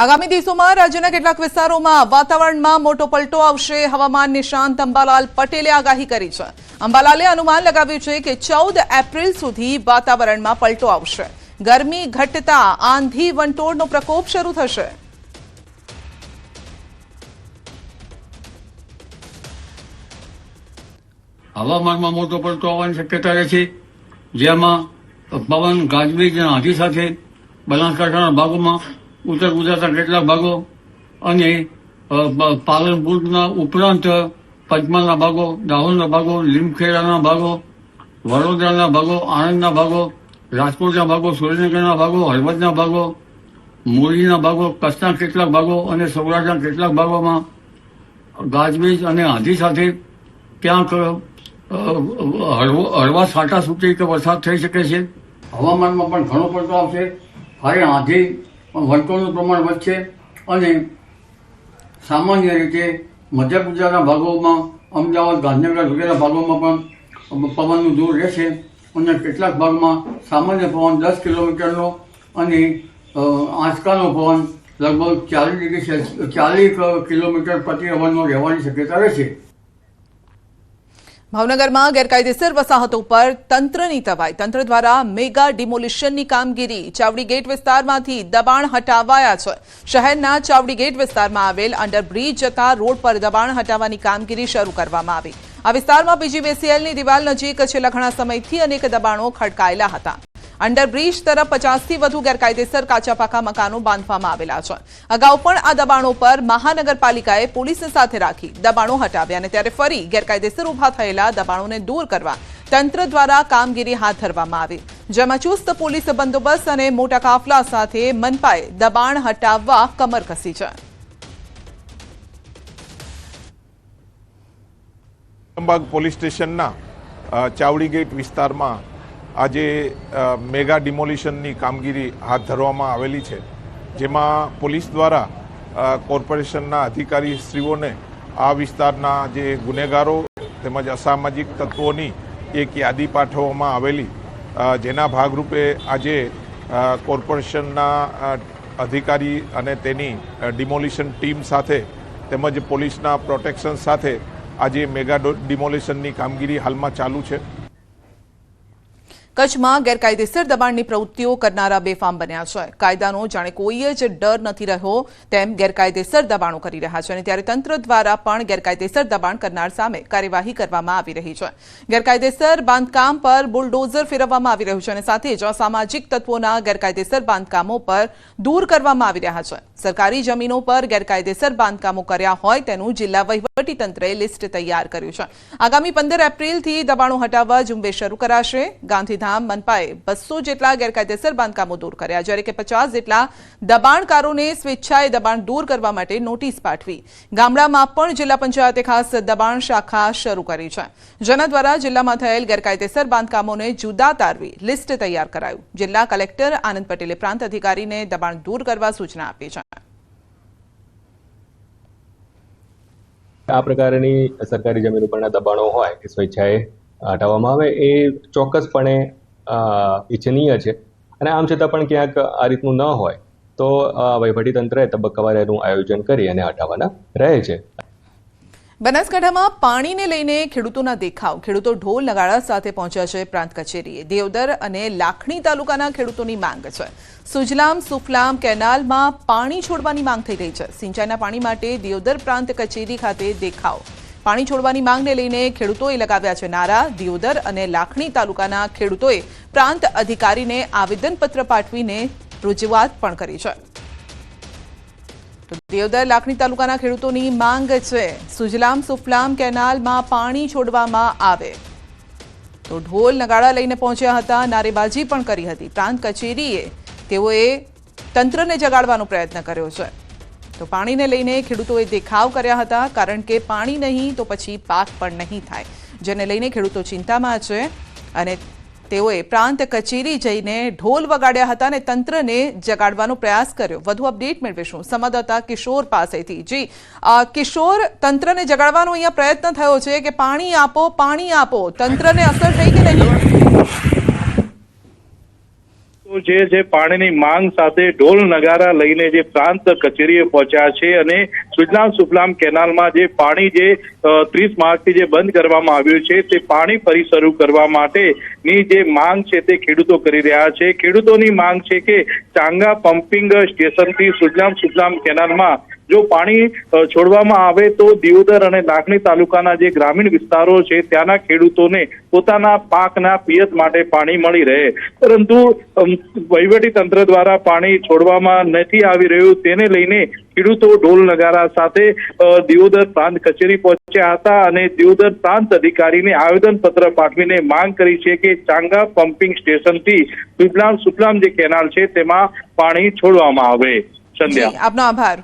આગામી દિવસોમાં રાજ્યના કેટલાક વિસ્તારોમાં વાતાવરણમાં મોટો પલટો આવશે. હવામાન નિષ્ણાંત અંબાલાલ પટેલે આગાહી કરી છે. અંબાલાલે અનુમાન લગાવ્યું છે કે ચૌદ એપ્રિલ સુધી વાતાવરણમાં પલટો આવશે. ગરમી ઘટતા આંધી વંટોળનો પ્રકોપ શરૂ થશે. હવામાનમાં મોટો પલટો આવવાની શક્યતા રહે જેમાં પવન, ગાજવીજ અને સાથે બનાસકાંઠાના ભાગોમાં ઉત્તર ગુજરાતના કેટલાક ભાગો અને પાલનપુરના ઉપરાંત પંચમહાલના ભાગો, દાહોદના ભાગો, લીમખેડાના ભાગો, વડોદરાના ભાગો, આણંદના ભાગો, રાજકોટના ભાગો, સુરેન્દ્રનગરના ભાગો, હળવદના ભાગો, મોરબીના ભાગો, કચ્છના કેટલાક ભાગો અને સૌરાષ્ટ્રના કેટલાક ભાગોમાં ગાજવીજ અને આંધી સાથે ક્યાંક હળવો- હળવા છાંટા સુધી કે વરસાદ થઈ શકે છે. હવામાનમાં પણ ઘણો પડતો આવશે. ભારે આંધી પણ વંટોળનું પ્રમાણ વધશે અને સામાન્ય રીતે મધ્ય ગુજરાતના ભાગોમાં, અમદાવાદ, ગાંધીનગર વગેરે ભાગોમાં પણ પવનનું દૂર રહેશે અને કેટલાક ભાગમાં સામાન્ય પવન દસ કિલોમીટરનો અને આંચકાનો પવન લગભગ ચાલીસ ડિગ્રી ચાલીસ કિલોમીટર પ્રતિ અવરનો રહેવાની શક્યતા રહેશે. ભાવનગરમાં ગેરકાયદેસર વસાહતો પર તંત્રની તવાઈ. તંત્ર દ્વારા મેગા ડિમોલિશનની કામગીરી. ચાવડી ગેટ વિસ્તારમાંથી દબાણ હટાવાયા છે. શહેરના ચાવડી ગેટ વિસ્તારમાં આવેલ અંડરબ્રિજ જતા રોડ પર દબાણ હટાવવાની કામગીરી શરૂ કરવામાં આવી. આ વિસ્તારમાં પીજીબીસીએલની દિવાલ નજીક છેલ્લા ઘણા સમયથી અનેક દબાણો ખડકાયેલા હતા. અંડરબ્રિજ તરફ પચાસથી વધુ ગેરકાયદેસર કાચા પાકા મકાનો બાંધવામાં આવેલા છે. અગાઉ પણ આ દબાણો પર મહાનગરપાલિકાએ પોલીસને સાથે રાખી દબાણો હટાવ્યા અને ત્યારે ફરી ગેરકાયદેસર ઊભા થયેલા દબાણોને દૂર કરવા તંત્ર દ્વારા કામગીરી હાથ ધરવામાં આવી. જેમાં ચુસ્ત પોલીસ બંદોબસ્ત અને મોટા કાફલા સાથે મનપાએ દબાણ હટાવવા કમર કસી છે. અલમબાગ પોલીસ સ્ટેશનના ચાવડી ગેટ વિસ્તારમાં આજે મેગા ડિમોલિશનની કામગીરી હાથ ધરવામાં આવેલી છે, જેમાં પોલીસ દ્વારા કોર્પોરેશનના અધિકારી શ્રીઓને આ વિસ્તારના જે ગુનેગારો તેમજ અસામાજિક તત્વોની એક યાદી પાઠવવામાં આવેલી જેના ભાગરૂપે આજે કોર્પોરેશનના અધિકારી અને તેની ડિમોલિશન ટીમ સાથે તેમજ પોલીસના પ્રોટેક્શન સાથે આજે મેગા ડિમોલિશનની કામગીરી હાલમાં ચાલુ છે. કચ્છમાં ગેરકાયદેસર દબાણની પ્રવૃત્તિઓ કરનારા બેફામ બન્યા છે. કાયદાનો જાણે કોઈ જ ડર નથી રહ્યો તેમ ગેરકાયદેસર દબાણો કરી રહ્યા છે અને ત્યારે તંત્ર દ્વારા પણ ગેરકાયદેસર દબાણ કરનાર સામે કાર્યવાહી કરવામાં આવી રહી છે. ગેરકાયદેસર બાંધકામ પર બુલડોઝર ફેરવવામાં આવી રહ્યું છે અને સાથે જ અસામાજિક તત્વોના ગેરકાયદેસર બાંધકામો પર દૂર કરવામાં આવી રહ્યા છે. સરકારી જમીનો પર ગેરકાયદેસર બાંધકામો કર્યા હોય તેનું જિલ્લા તંત્રએ લિસ્ટ તૈયાર કર્યું છે. આગામી પંદર એપ્રિલથી દબાણો હટાવવા ઝુંબેશ શરૂ કરાશે. ગાંધીધામ મનપાએ બસો જેટલા ગેરકાયદેસર બાંધકામો દૂર કર્યા. જ્યારે કે પચાસ જેટલા દબાણકારોને સ્વેચ્છાએ દબાણ દૂર કરવા માટે નોટિસ પાઠવી. ગામડામાં પણ જિલ્લા પંચાયતે ખાસ દબાણ શાખા શરૂ કરી છે. જેના દ્વારા જિલ્લામાં થયેલ ગેરકાયદેસર બાંધકામોને જુદા તારવી લિસ્ટ તૈયાર કરાયું. જિલ્લા કલેક્ટર આનંદ પટેલે પ્રાંત અધિકારીને દબાણ દૂર કરવા સૂચના આપી છે. આ પ્રકારની સરકારી જમીન ઉપરના દબાણો હોય કે સ્વેચ્છાએ હટાવવામાં આવે એ ચોક્કસપણે ઇચ્છનીય છે. અને આમ છતાં પણ ક્યાંક આ રીતનું ન હોય, તો વહીવટીતંત્રએ તબક્કાવાર એનું આયોજન કરી અને હટાવવાના રહે છે. બનાસકાંઠામાં પાણીને લઈને ખેડૂતોના દેખાવ. ખેડૂતો ઢોલ નગાડા સાથે પહોંચ્યા છે પ્રાંત કચેરીએ. દેવદર અને લાખણી તાલુકાના ખેડૂતોની માંગ છે. સુજલામ, સુફલામ કેનાલમાં પાણી છોડવાની માંગ થઈ રહી છે. સિંચાઈના પાણી માટે દેવદર પ્રાંત કચેરી ખાતે દેખાવ. પાણી છોડવાની માંગને લઈને ખેડૂતોએ લગાવ્યા છે નારા. દિયોદર અને લાખણી તાલુકાના ખેડૂતોએ પ્રાંત અધિકારીને આવેદનપત્ર પાઠવીને રજૂઆત પણ કરી છે. દેવદર લાખણી તાલુકાના ખેડૂતોની માંગ છે. સુજલામ સુફલામ કેનાલમાં પાણી છોડવામાં આવે. તો ઢોલ નગાડા લઈને પહોંચ્યા હતા, નારેબાજી પણ કરી હતી. પ્રાંત કચેરીએ તેઓએ તંત્રને જગાડવાનો પ્રયત્ન કર્યો છે. તો પાણીને લઈને ખેડૂતોએ દેખાવ કર્યા હતા, કારણ કે પાણી નહીં તો પછી પાક પણ નહીં થાય. જેને લઈને ખેડૂતો ચિંતામાં છે અને તેઓએ પ્રાંત કચેરી જઈને ઢોલ વગાડ્યા હતા અને તંત્રને જગાડવાનો પ્રયાસ કર્યો. વધુ અપડેટ મેળવીશું. સંવાદદાતા કિશોર પાસેથી. જી કિશોર, તંત્રને જગાડવાનો અહીંયા પ્રયત્ન થયો છે કે પાણી આપો પાણી આપો. તંત્રને અસર થઈ કે નહીં? તો જે જે પાણીની માંગ સાથે ઢોલ નગારા લઈને જે પ્રાંત કચેરીએ પહોંચ્યા છે અને સુજલામ સુફલામ કેનાલમાં જે પાણી જે ત્રીસ માર્ચથી જે બંધ કરવામાં આવ્યું છે તે પાણી ફરી શરૂ કરવા માટેની જે માંગ છે તે ખેડૂતો કરી રહ્યા છે. ખેડૂતોની માંગ છે કે ચાંગા પમ્પિંગ સ્ટેશનથી સુજલામ સુફલામ કેનાલમાં જો પાણી છોડવામાં આવે તો દિયોદર અને લાખણી તાલુકાના જે ગ્રામીણ વિસ્તારો છે, ત્યાંના ખેડૂતોને પોતાના પાકના પિયત માટે પાણી મળી રહે. પરંતુ વહીવટી તંત્ર દ્વારા પાણી છોડવામાં નથી આવી રહ્યું, તેને લઈને ખેડૂતો ઢોલ નગારા સાથે દિયોદર પ્રાંત કચેરી પહોંચ્યા હતા અને દિયોદર પ્રાંત અધિકારીને આવેદન પત્ર પાઠવીને માંગ કરી છે કે ચાંગા પમ્પિંગ સ્ટેશનથી સુફલામ સુફલામ જે કેનાલ છે, તેમાં પાણી છોડવામાં આવે. સંધ્યા. આપનો આભાર.